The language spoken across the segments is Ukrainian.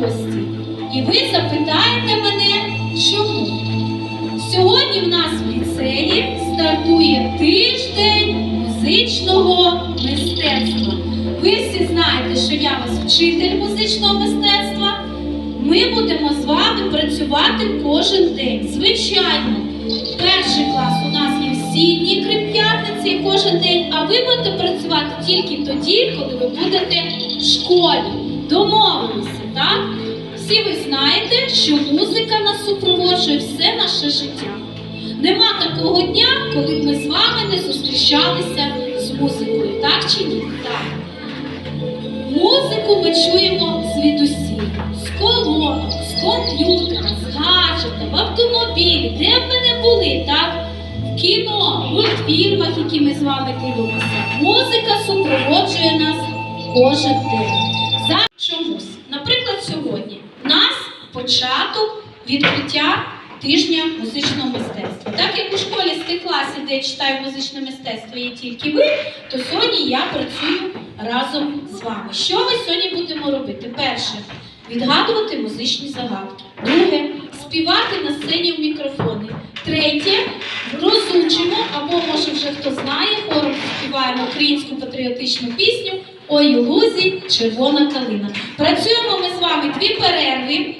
гості. І ви запитаєте мене, чому? Сьогодні в нас в ліцеї стартує тиждень музичного мистецтва. Ви всі знаєте, що я вас вчитель музичного мистецтва. Ми будемо з вами працювати кожен день. Звичайно, перший клас у нас є всі дні крім п'ятниці кожен день, а ви будете працювати тільки тоді, коли ви будете в школі. Домовилися, так? Всі ви знаєте, що музика нас супроводжує все наше життя. Нема такого дня, коли б ми з вами не зустрічалися з музикою, так чи ні? Так. Музику ми чуємо звідусіль, з колонок, з комп'ютера, з гаджета, в автомобілі, де б ми не були, так? В кіно, в мультфільмах, які ми з вами дивимося. Музика супроводжує нас кожен день. Сьогодні нас початок відкриття тижня музичного мистецтва. Так як у школі з тих класів, де я читаю музичне мистецтво, є тільки ви, то сьогодні я працюю разом з вами. Що ми сьогодні будемо робити? Перше відгадувати музичні загадки. Друге співати на сцені в мікрофони. Третє розучимо, або може вже хто знає, хором співаємо українську патріотичну пісню Ой у лузі червона калина. Працюємо ми з вами дві перерви.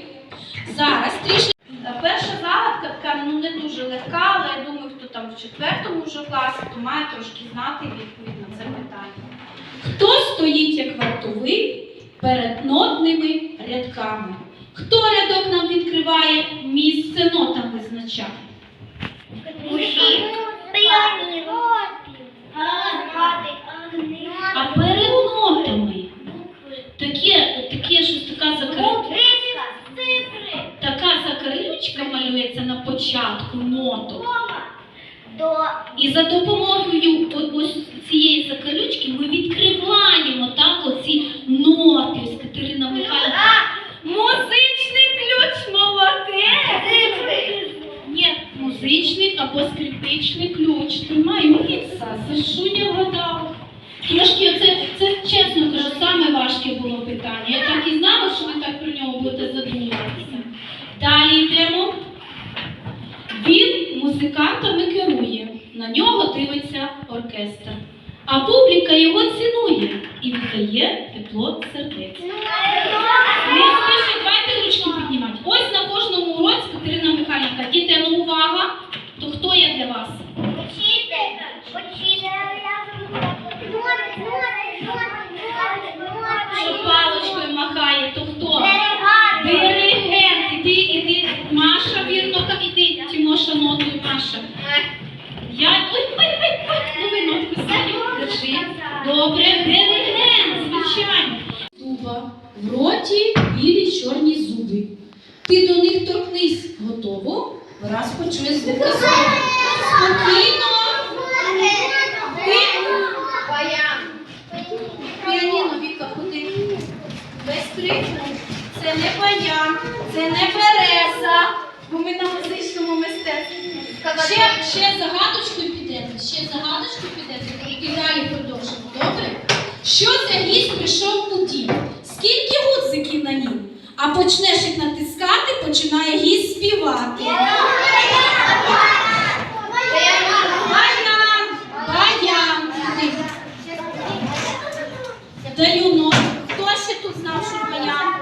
Зараз трішки. Перша загадка така ну не дуже легка, але я думаю, хто там в четвертому вже класі, то має трошки знати відповідь на це питання. Хто стоїть як вартовий перед нотними рядками? Хто рядок нам відкриває, місце нотам визначає? А перед нотами таке, таке щось така закр... така закарлючка малюється на початку ноток. І за допомогою ось цієї закалючки ми відкриваємо так оці ноти. Ось Катерина Михайлівна. Музичний ключ молодець! Ні, музичний або скрипичний ключ. Тримай міця, Сашуня вгадала. Трошки це, це чесно кажу, саме важке було питання. Я так і знала, що ви так про нього будете задумуватися. Далі йдемо. Він музикантами керує, на нього дивиться оркестр. А публіка його цінує і віддає тепло сердець. Не спішіть, давайте ручки піднімати. Ось на кожному уроці Катерина Михайлівна, діти, ну увага, то хто я для вас? Що паличкою махає, то хто? Диригент, іди, іди, Маша, вірно, ка- іди, Тимоша, нотою, Маша. Я, ой, ой, ой, ой, ну ви нотку самі, держи. Добре, диригент, звичайно. Дуба, в роті білі чорні зуби. Ти до них торкнись, готово? Почує звуки слова. Спокійно. Піаніно, Віка. Без крику. Це не баян, це не береза, бо ми на музичному мистецтві. Ще, ще загадочкою підете, ще загадочкою підете, і далі продовжимо. Добре? Що за гість прийшов А почнеш їх натискати, починає гість співати. Баян, баян. Даю ногу. Хто ще тут знав, що баян?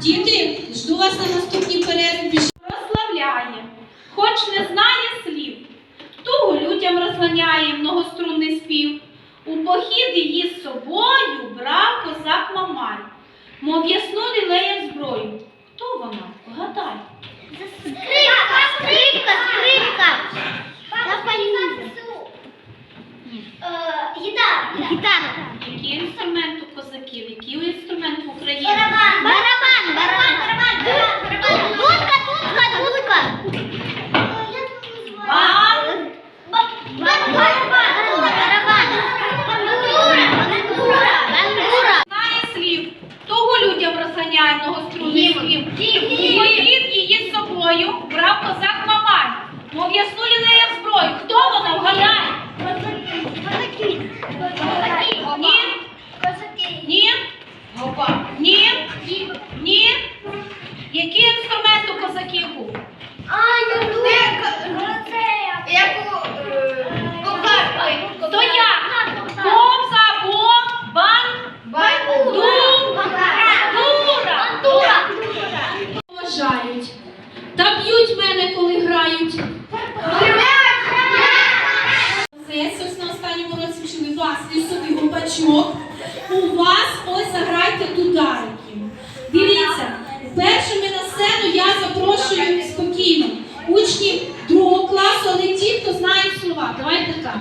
Діти, жду вас на наступній перерві. Прославляє, хоч не знає слів. Тугу людям розганяє многострунний спів. У похід її з собою брав козак Мамай, мов ясну лілеє зброю. Хто вона? Вгадай. Гітара. Який інструмент у козаків? Який інструмент в Україні? Барабан. Ні? Гопа. Ні? Ні? Який інструмент у козаків був? А, я думаю. Е, То я. Кобза, бом, бан, дура. Дура. Поважають. Та б'ють мене, коли грають. Це сосна останньому році вчили власний собі гопачок у вас ось заграйте тударики. Дивіться, першими на сцену я запрошую спокійно. Учнів другого класу, але ті, хто знає слова. Давайте так.